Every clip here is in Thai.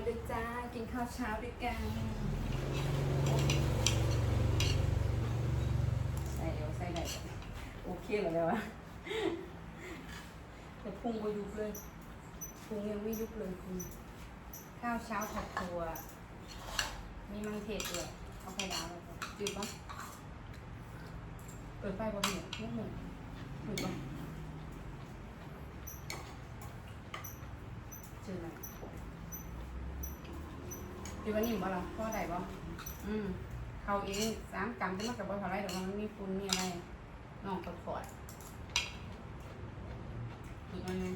าด้วยจ้า กินข้าวเช้าด้วยกัน ใส่เอวใส่ไหนโอเคเหรอแล้ววะแต่พุงก็ยุบเลยพุงยังไม่ยุบเลยคุณ ข้าวเช้าผัดถั่ว มีมังเทศด้วยเอาไข่ดาวเลยจืดปะเปิดไฟบนหัวนิดหนึ่งจืดปะจืดไหม จืดวันนี้บ่ล่ะพ่อได้บ่อืมเขาเองสามกรัมจะมากกับบอเท่าไรแต่ว่ามันมีฝุ่นมีอะไรน้องกดขอดอีกอันหนึง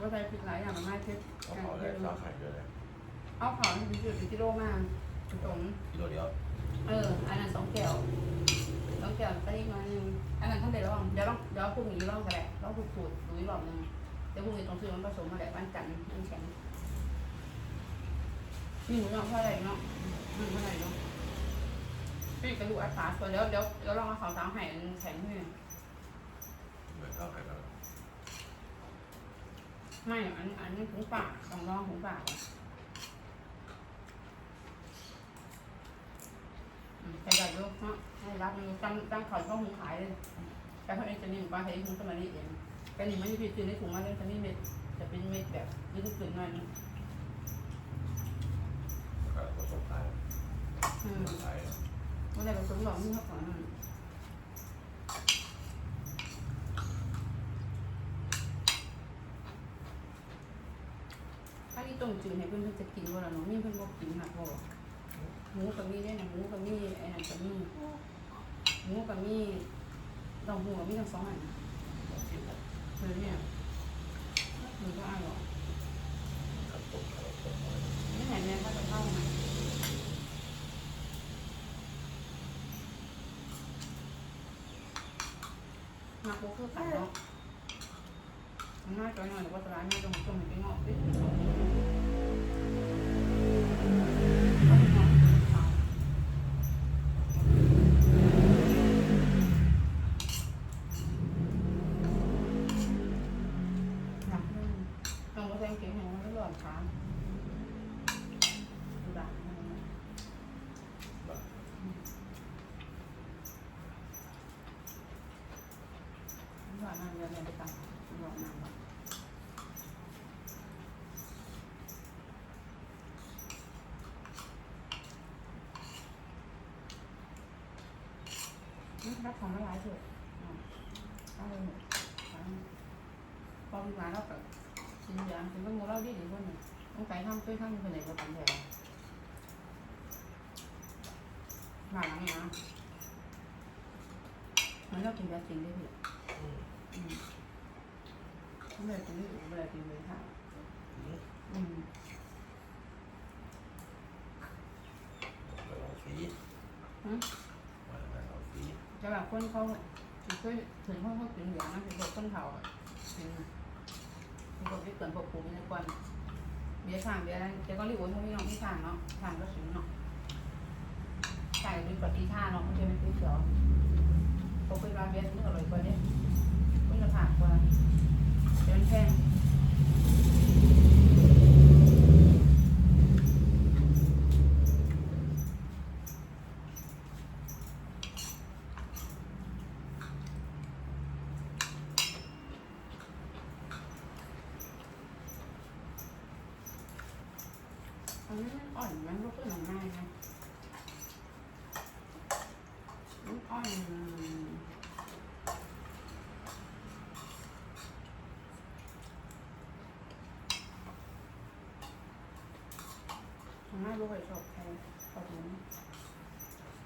ว่าใส่พริกหลายอย่างมากเช่นเอาขอได้ข้าวไข่ด้วยเลย เอาเขาที่เป็นจุดกิโลมากตรงกิโลเดียว เออ อันนั้นสองแก้วสองแก้วไปอีกหน่อยหนึงอันนั้นท่านเดี๋ยวลองเดี๋ยวลองเดี๋ยวพรุ่งนี้ลองกันแหละลองขูดขูดดูอีกรอบหนึงเดี๋ยวพรุ่งนี้ต้องซื้อมันผสมมาแหละบ้านกันมันแข็ง นี่หนูลองเท่าไหร่เนาะอืมเท่าไหร่เนาะนี่กระดูกอัดขาส่วนเดี๋ยวเดี๋ยวเดี๋ยวลองเอาสองสามแห่งแข็งให้เหมือนข้าวไข่กันไม่อันอันนี้ถุงปากต้องลองถุงปากอะอืมใส่ใหญ่ด้วยเนาะให้รับมันตั้งตั้งขอยก็หุงขายเลยแต่พอนี้จะนี่ปลาเห็ดหุงสมาธิเองแต่นี่มันจะพิจารณาถุงมาเรื่องนี้เม็ดจะเป็นเม็ดแบบยืดขึ้นหน่อยนึง ก็ผสมไข่ อืมไข่เมื่อไหร่ผสมหลอดนี่เขาก่อนอืมถ้าที่ต้มจืดให้เพื่อนจะกินว่าเราเนาะนี่เพื่อนบอกกินหักบอกหมูกับมีเนี่ยนะหมูกับมีไอ้นั่นกับมีหมูกับมีดอกหัวมีทั้งสองอันเลยเนี่ยมันก็อร่อย กับต้มกับต้มอะไร ไม่เห็นแม่ก็จะเข้ามา มาโคคือกันเนาะมันน่าจะหน่อยหรือว่าตลาดน่าจะตรงให้ไปงอกดิ หนักนึงต้องมาแทงเก่งแห่งมันไม่หล่อนขาดูด่างนานั่นเดี๋ยวแม่ไปตัดรอน้ำก่อนอืมรับของไม่ร้ายเถอะอืมเอาเลยหมดเอาเลยพอมีมาแล้วก็ชิ้นยางถึงต้องงูเล่าดีดีคนหนึ่งต้องไก่ทำช่วยทำคนไหนก็ทำแทนมาหลังนี้นะมันเรากินยาจริงได้พี่อือ เมทำไมตรงนี้เวลากินเลยค่ะอืมอืมไปลองสีอืมมาไปลองสีแต่แบบคนเขาเคยถึงห้องเขากินเหลืองนะเป็นพวกคนเฒ่าอะเป็นเป็นพวกที่เกิดพวกภูมิในควันเบี้ยทางเบี้ยร์อะไรแต่ก็รีบวนพวกนี้น้องที่ทางเนาะทางก็สูงเนาะใช่ดูปฏิท่าเนาะมันจะไม่คุ้นเขียวเขาเคยมาเบี้ยร์ถึงอร่อยกว่านี้ คุณภาพกว่าเดี๋ยวมันแพงอันนี้มันอ่อนมันก็คือหนังในนะมันอ่อนทำ ไมรู้ไปชอบใครชอบหนู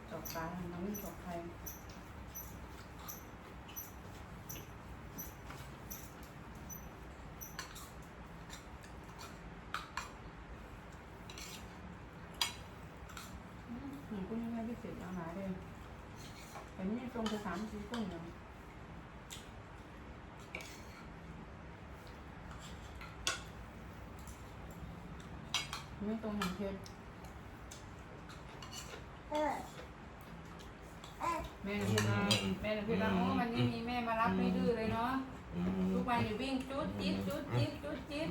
ชอบปลาน้องไม่ชอบใครอืมหนูก็ยังไม่ได้เสร็จอาหาเลยแต่นี่ตรงจะสามสี่กุ้งยังไม่ตรงอย่างเทียนเออเออ แม่พี่น้องแม่พี่น้องโอ้มันนี้มีแม่มารับไม่ดื้อเลยเนาะทุกวันอยู่วิ่งจุดจิ๊บจุดจิ๊บจุดจิ๊บ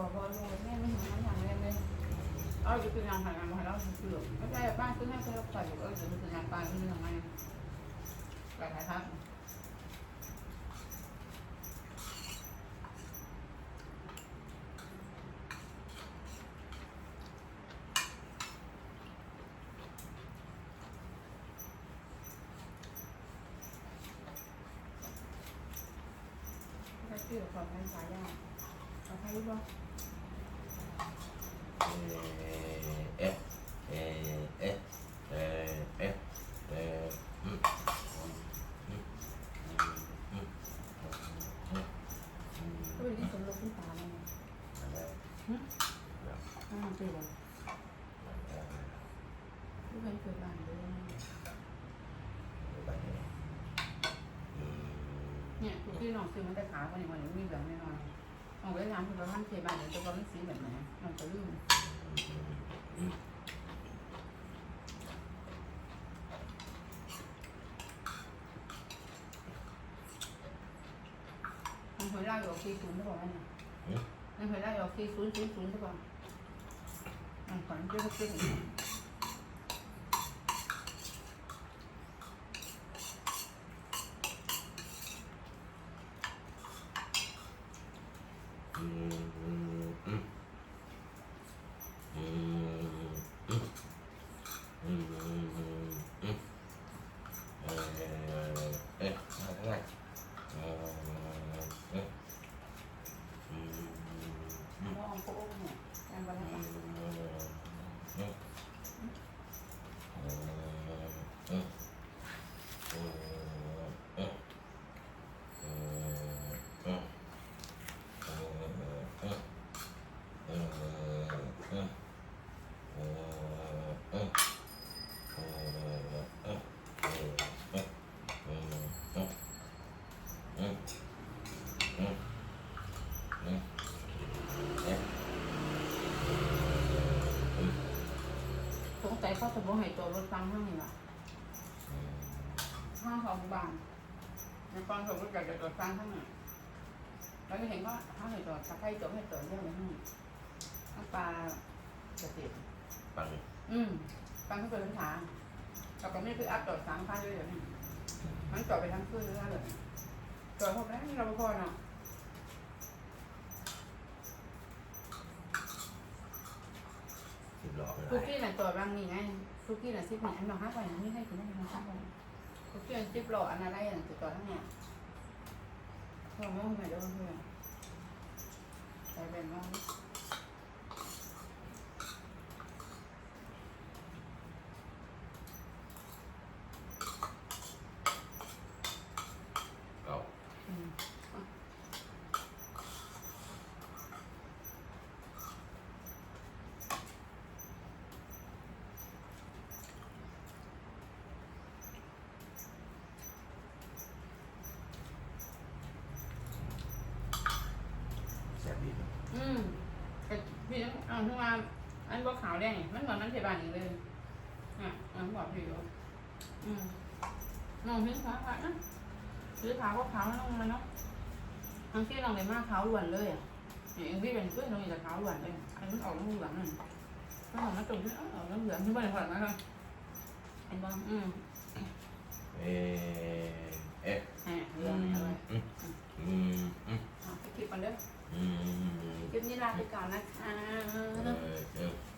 แห่งเจ็บคอเพราะลูกแม่ไม่ถึงน้ำอย่างแรเลยเอาอยู่เป็นงานผ่านงานมาแล้วเสือไม่ใช่บ้านซื้อให้เขาใส่เออเดี๋ยวมันเป็นงานปลาที่ทำไงไปถ่ายภาพถ้าชื่อของแม่สายยากเอาใครรู้ป่ะเ 우리 이렇게 별로 공부 안 하네. 응? 응, 그래. 누가 이렇게 안 돼. เนี่ยคุณพี่ลองซื้อมาแต่ขาววันนี้วันนี้มีแบบแน่นอนเอาไว้ทำเพื่อทำเทบานเดี๋ยวจะก็ไม่ซื้อแบบไหนลองจะลืม มมันเคยได้อยู่ที่ศูนย์ใช่ป่ะเนี่ยมันเคยได้อยู่ที่ศูนย์ศูนย์ศูนย์ใช่ป่ะมันฝันเยอะขึ้น ให้ตัวรถฟังห้างนี่หรอห้างของบางในฟังของรถจากจะตัวฟังข้างหน้าแล้วก็เห็นว่าห้างให้ตัวตะไคร้ตัวให้ตัวเรื่องอะไรห้างน้ำปลาเกษตรปังอืมฟังเขาเป็นทางเราก็ไม่ไปอัพต่อสามพันเลยเดี๋ยวนี้มันต่อไปทั้งคืนแล้วเลยต่อพวกนั้นเราพอเนาะ สิบหลอกคุกกี้หน่ะตัวบางนี่ไงคุกกี้หน่ะซิปเนี่อันนองห้าไปนี่ให้กินได้ไหมห้าไปทุกที่น่ะซิปหลอันอะไรน่ะติดต่อทั้งเนี่ยพอไม่ไม่ได้เพื่อนใจเป็นน้อง เก่า อืม แซ่บดี อืมแต่พี่น้องเอาขึ้นมาอันบอกขาวแดงนี่มันเหมือนมันเทบานอีกเลยอะอันบอกพี่อยู่อืมน้องเห็นขาวขาวนะหรือขาวก็ขาวน้องมันเนาะบางทีน้องเลยมากขาวล้วนเลยอะอย่างพี่เป็นเพื่อนน้องจะขาวล้วนเลยอันมันออกน้ำเหลืองนั่นก็ออกมาตรงที่ออกน้ำเหลืองที่บ้านผ่านนะครับเห็นบ้างอืมเอ๊ะเอ๊ะแหมเหลืองนี่อะไรอืมเด้อ ยุบนิปนี้ลาไปก่อนนะคะ